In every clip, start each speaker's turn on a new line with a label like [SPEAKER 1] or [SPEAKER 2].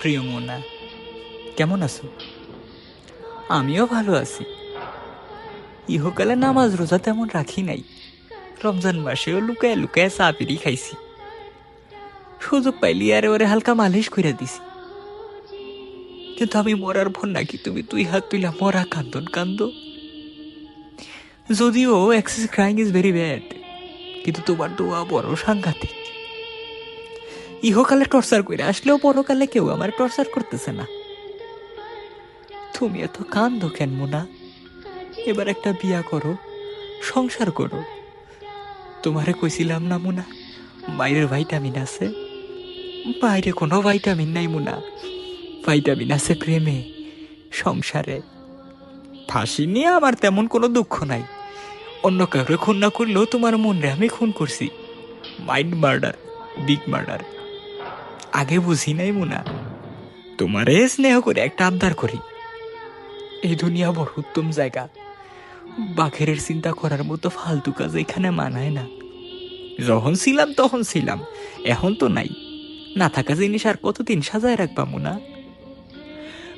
[SPEAKER 1] প্রিয় মোনা কেমন আছো? আমিও ভালো আছি। ইহকালে নামাজ, রোজা তেমন রাখি নাই। রমজান মাসেও লুকায় লুকায় চা পিড়ি খাইছি। সুযোগ পাইলি আরে ওরে হালকা মালিশ করে দিছি। কিন্তু আমি মরার ভর নাকি তুমি তুই হাত তুইলা মরা কান্দন কান্দ? যদিও excess crying is very bad কিন্তু তোমার দোয়া বড় সাংঘাতিক। ইহকালে টর্চার করে আসলেও পরকালে কেউ আমার টর্চার করতেছে না। তুমি এত কান্দো কেন মোনা? এবার একটা বিয়া করো, সংসার করো। তোমারে কইছিলাম না মোনা, বাইরের ভাইটামিন আছে। বাইরে কোনো ভাইটামিন নাই মোনা। ভাইটামিন আছে প্রেমে, সংসারে। ফাঁসি নিয়ে আমার তেমন কোনো দুঃখ নাই। অন্য কাউকে খুন না করলেও তোমার মনে আমি খুন করছি। মাইন্ড মার্ডার বিগ মার্ডার আগে বুঝি নাই মুনা। তোমারে স্নেহ করে একটা আবদার করি। এই দুনিয়া বড় উত্তম জায়গা। বাঘের চিন্তা করার মতো ফালতু কাজ এখানে মানায় না। যখন ছিলাম তখন ছিলাম, এখন তো নাই। না থাকা জিনিস আর কতদিন সাজায় রাখবা মুনা?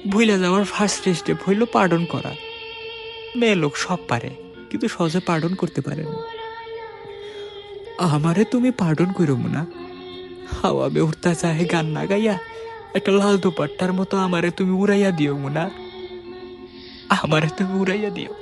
[SPEAKER 1] ভুইলা যাওয়ার ফার্স্ট স্টেপ হইল পার্ডন করা। মেয়ে লোক সব পারে, কিন্তু সহজে পার্ডন করতে পারে না। আমারে তুমি পার্ডন করো মুনা। হাওয়া বেউরতা চাহে গান না গাইয়া, একটা লাল দুপাট্টার মতো আমারে তুমি উড়াইয়া দিও মুনা। আমারে তুমি উড়াইয়া দিও।